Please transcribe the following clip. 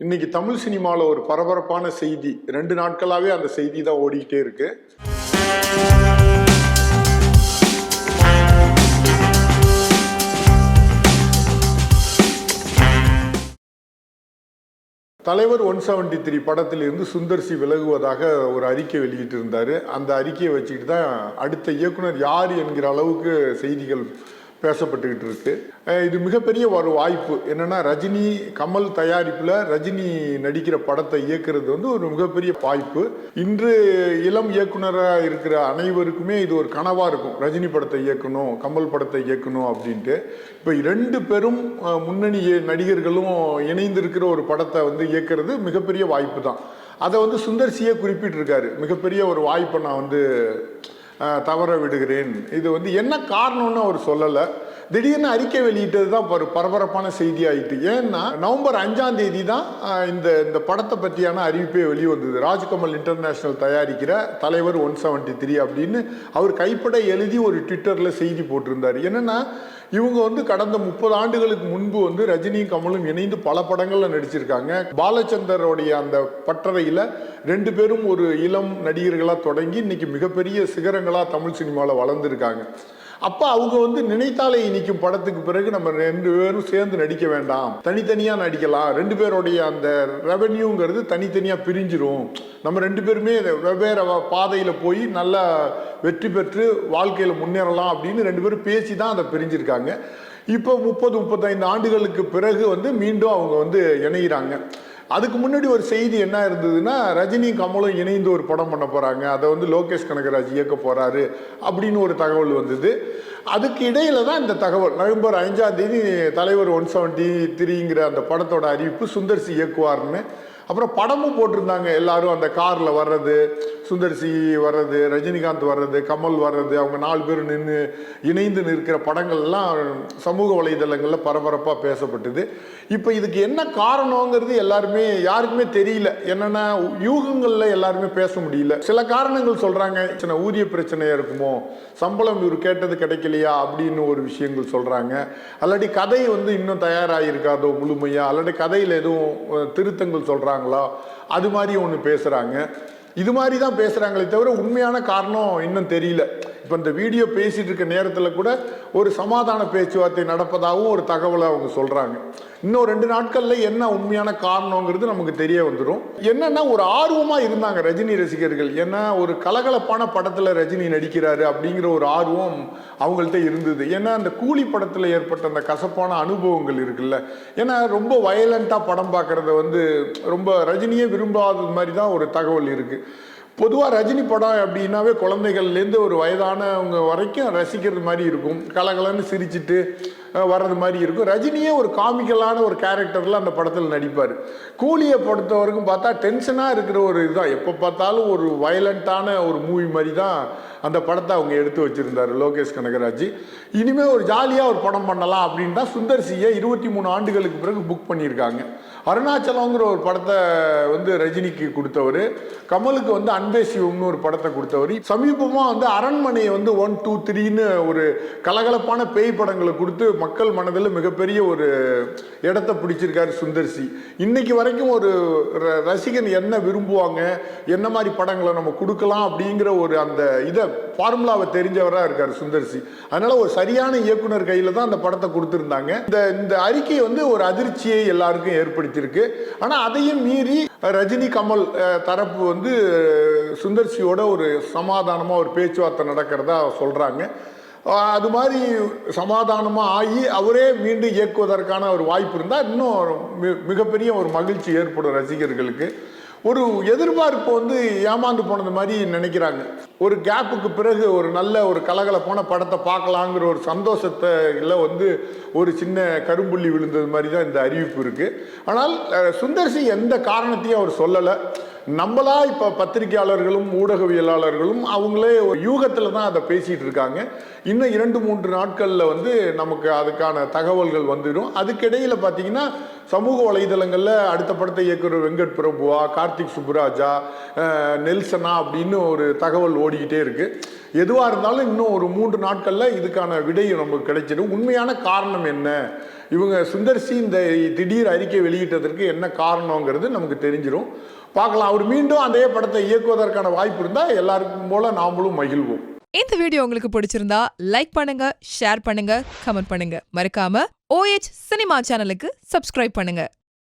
இன்னைக்கு தமிழ் சினிமாவில் ஒரு பரபரப்பான செய்தி. ரெண்டு நாட்களாகவே அந்த செய்தி தான் ஓடிக்கிட்டே இருக்கு. தலைவர் ஒன் செவன்டி த்ரீ படத்திலிருந்து சுந்தர்சி விலகுவதாக ஒரு அறிக்கை வெளியிட்டு இருந்தார் அந்த அறிக்கையை வச்சுக்கிட்டு தான் அடுத்த இயக்குனர் யார் என்கிற அளவுக்கு செய்திகள் பேசப்பட்டுக்கிட்டு இருக்கு. இது மிகப்பெரிய ஒரு வாய்ப்பு. என்னன்னா ரஜினி கமல் தயாரிப்பில் ரஜினி நடிக்கிற படத்தை இயக்குறது வந்து ஒரு மிகப்பெரிய வாய்ப்பு. இன்று இளம் இயக்குனராக இருக்கிற அனைவருக்குமே இது ஒரு கனவாக இருக்கும். ரஜினி படத்தை இயக்கணும் கமல் படத்தை இயக்கணும் அப்படின்ட்டு. இப்போ ரெண்டு பெரும் முன்னணி நடிகர்களும் இணைந்திருக்கிற ஒரு படத்தை வந்து இயக்குறது மிகப்பெரிய வாய்ப்பு தான். அதை வந்து சுந்தர்சியே குறிப்பிட்டிருக்காரு. மிகப்பெரிய ஒரு வாய்ப்பை நான் வந்து தவற விடுகிறேன். இது வந்து என்ன காரணம்னு அவர் சொல்லலை. திடீர்னு அறிக்கை வெளியிட்டது தான் ஒரு பரபரப்பான செய்தி ஆயிட்டு ஏன்னா நவம்பர் அஞ்சாம் தேதி தான் இந்த இந்த படத்தை பற்றியான அறிவிப்பே வெளிவந்தது. ராஜ்கமல் இன்டர்நேஷனல் தயாரிக்கிற தலைவர் ஒன் செவன்ட்டி த்ரீ அப்படின்னு அவர் கைப்பட எழுதி ஒரு ட்விட்டரில் செய்தி போட்டிருந்தார். என்னன்னா இவங்க வந்து கடந்த முப்பது ஆண்டுகளுக்கு முன்பு வந்து ரஜினியும் கமலும் இணைந்து பல படங்களில் நடிச்சிருக்காங்க. பாலச்சந்தரோடைய அந்த பட்டறையில் ரெண்டு பேரும் ஒரு இளம் நடிகர்களாக தொடங்கி இன்னைக்கு மிகப்பெரிய சிகரங்கள் தமிழ் சினிமாவில் வளர்ந்துருக்காங்க. அப்போ அவங்க வந்து நினைத்தாலே இனிக்கும் படத்துக்கு பிறகு நம்ம ரெண்டு பேரும் சேர்ந்து நடிக்க வேண்டாம். தனித்தனியாக நடிக்கலாம். ரெண்டு பேருடைய அந்த ரெவன்யூங்கிறது தனித்தனியாக பிரிஞ்சிரும். நம்ம ரெண்டு பேருமே வெவ்வேறு பாதையில் போய் நல்லா வெற்றி பெற்று வாழ்க்கையில் முன்னேறலாம் அப்படின்னு ரெண்டு பேரும் பேசி தான் அதை பிரிஞ்சிருக்காங்க. இப்போ முப்பது முப்பத்தைந்து ஆண்டுகளுக்கு பிறகு வந்து மீண்டும் அவங்க வந்து இணைகிறாங்க அதுக்கு முன்னாடி ஒரு செய்தி என்ன இருந்ததுன்னா ரஜினி கமலும் இணைந்து ஒரு படம் பண்ண போகிறாங்க அதை வந்து லோகேஷ் கனகராஜ் இயக்க போகிறாரு அப்படின்னு ஒரு தகவல் வந்தது. அதுக்கு இடையில தான் இந்த தகவல். நவம்பர் அஞ்சாம் தேதி தலைவர் ஒன் செவன்டி த்ரீங்கிற அந்த படத்தோட அறிவிப்பு சுந்தர்சி இயக்குவார்னு. அப்புறம் படமும் போட்டிருந்தாங்க. எல்லாரும் அந்த காரில் வர்றது சுந்தர்சி வர்றது ரஜினிகாந்த் வர்றது கமல் வர்றது அவங்க நாலு பேர் நின்று இணைந்து நிற்கிற படங்கள்லாம் சமூக வலைதளங்களில் பரபரப்பாக பேசப்பட்டது. இப்போ இதுக்கு என்ன காரணங்கிறது எல்லாருமே யாருக்குமே தெரியல. என்னென்னா யூகங்களில் எல்லாருமே பேச முடியல. சில காரணங்கள் சொல்கிறாங்க சின்ன ஊதிய பிரச்சனையாக இருக்குமோ? சம்பளம் இவர் கேட்டது கிடைக்கல இல்லையா அப்படின்னு ஒரு விஷயங்கள் சொல்கிறாங்க அல்லாட்டி கதை வந்து இன்னும் தயாராகிருக்காதோ முழுமையாக அல்லாட்டி கதையில் எதுவும் திருத்தங்கள் சொல்கிறாங்களா அது மாதிரி ஒன்று பேசுகிறாங்க இது மாதிரி தான் பேசுகிறாங்களே தவிர உண்மையான காரணம் இன்னும் தெரியல. இப்போ இந்த வீடியோ பேசிகிட்டு இருக்க நேரத்தில் கூட ஒரு சமாதான பேச்சுவார்த்தை நடப்பதாகவும் ஒரு தகவலை அவங்க சொல்கிறாங்க இன்னும் ரெண்டு நாட்களில் என்ன உண்மையான காரணங்கிறது நமக்கு தெரிய வந்துடும் என்னென்னா ஒரு ஆர்வமாக இருந்தாங்க ரஜினி ரசிகர்கள். ஏன்னா ஒரு கலகலப்பான படத்தில் ரஜினி நடிக்கிறாரு அப்படிங்கிற ஒரு ஆர்வம் அவங்கள்ட்ட இருந்தது. ஏன்னா அந்த கூலி படத்தில் ஏற்பட்ட அந்த கசப்பான அனுபவங்கள் இருக்குல்ல. ஏன்னா ரொம்ப வயலண்ட்டாக படம் பார்க்குறத வந்து ரொம்ப ரஜினியே விரும்பாதது மாதிரி தான் ஒரு தகவல் இருக்குது பொதுவாக ரஜினி படம் அப்படின்னாவே குழந்தைகள்லேருந்து ஒரு வயதானவங்க வரைக்கும் ரசிக்கிறது மாதிரி இருக்கும். கலகலன்னு சிரிச்சிட்டு வர்றது மாதிரி இருக்கும். ரஜினியே ஒரு காமிக்கலான ஒரு கேரக்டரில் அந்த படத்தில் நடிப்பார். கூலியை பொறுத்த வரைக்கும் பார்த்தா டென்ஷனாக இருக்கிற ஒரு இதுதான். எப்போ பார்த்தாலும் ஒரு வயலண்ட்டான ஒரு மூவி மாதிரி தான் அந்த படத்தை அவங்க எடுத்து வச்சிருந்தாரு லோகேஷ் கனகராஜ். இனிமேல் ஒரு ஜாலியாக ஒரு படம் பண்ணலாம் அப்படின்னு தான் சுந்தர் சியை இருபத்தி மூணு ஆண்டுகளுக்கு பிறகு புக் பண்ணியிருக்காங்க. அருணாச்சலங்கிற ஒரு படத்தை வந்து ரஜினிக்கு கொடுத்தவர். கமலுக்கு வந்து அன்பே சிவம்னு ஒரு படத்தை கொடுத்தவர். சமீபமாக வந்து அரண்மனையை வந்து ஒன் டூ த்ரீன்னு ஒரு கலகலப்பான பேய் படங்களை கொடுத்து மக்கள் மனதில் மிகப்பெரிய ஒரு இடத்த பிடிச்சிருக்காரு சுந்தர்சி. இன்னைக்கு வரைக்கும் ஒரு ர- ரசிகன் என்ன விரும்புவாங்க என்ன மாதிரி படங்களை நம்ம கொடுக்கலாம் அப்படிங்கிற ஒரு அந்த இதை ஃபார்முலாவை தெரிஞ்சவராக இருக்கார் சுந்தர்சி. அதனால ஒரு சரியான இயக்குனர் கையில் தான் அந்த படத்தை கொடுத்துருந்தாங்க. இந்த இந்த அறிக்கை வந்து ஒரு அதிர்ச்சியை எல்லாருக்கும் ஏற்படுத்தியிருக்கு. ஆனால் அதையும் மீறி ரஜினி கமல் தரப்பு வந்து சுந்தர்சியோட ஒரு சமாதானமாக ஒரு பேச்சுவார்த்தை நடக்கிறதா சொல்கிறாங்க அது மாதிரி சமாதானமாக ஆகி அவரே மீண்டும் இயக்குவதற்கான ஒரு வாய்ப்பு இருந்தால் இன்னும் மிகப்பெரிய ஒரு மகிழ்ச்சி ஏற்படும் ரசிகர்களுக்கு. ஒரு எதிர்பார்ப்பு வந்து ஏமாந்து போனது மாதிரி நினைக்கிறாங்க. ஒரு கேப்புக்கு பிறகு ஒரு நல்ல ஒரு கலகலப்பான படத்தை பார்க்கலாங்கிற ஒரு சந்தோஷத்தை இல்லை வந்து ஒரு சின்ன கரும்புள்ளி விழுந்தது மாதிரி தான் இந்த அறிவிப்பு இருக்குது ஆனால் சுந்தர் சி எந்த காரணத்தையும் அவர் சொல்லலை. நம்மளா இப்போ பத்திரிகையாளர்களும் ஊடகவியலாளர்களும் அவங்களே ஒரு யூகத்தில் தான் அதை பேசிகிட்டு இருக்காங்க. இன்னும் இரண்டு மூன்று நாட்களில் வந்து நமக்கு அதுக்கான தகவல்கள் வந்துடும் அதுக்கிடையில் பார்த்தீங்கன்னா சமூக வலைதளங்களில் அடுத்த படத்தை இயக்குனர் வெங்கட் பிரபுவா கார்த்திக் சுப்புராஜா நெல்சனா அப்படின்னு ஒரு தகவல் ஓடிக்கிட்டே இருக்குது எதுவாக இருந்தாலும் இன்னும் ஒரு மூன்று நாட்களில் இதுக்கான விடையும் நமக்கு கிடைச்சிடும் உண்மையான காரணம் என்ன? இவங்க சுந்தர்சி இந்த திடீர் அறிக்கை வெளியிட்டதற்கு என்ன காரணங்கிறது நமக்கு தெரிஞ்சிடும் பார்க்கலாம். அவர் மீண்டும் அதே படத்தை இயக்குவதற்கான வாய்ப்பு இருந்தால் எல்லாருக்கும் போல நாமளும் மகிழ்வோம். இந்த வீடியோ உங்களுக்கு பிடிச்சிருந்தா லைக் பண்ணுங்க ஷேர் பண்ணுங்க கமெண்ட் பண்ணுங்க. மறக்காம ஓஎச் சினிமா சேனலுக்கு சப்ஸ்கிரைப் பண்ணுங்க.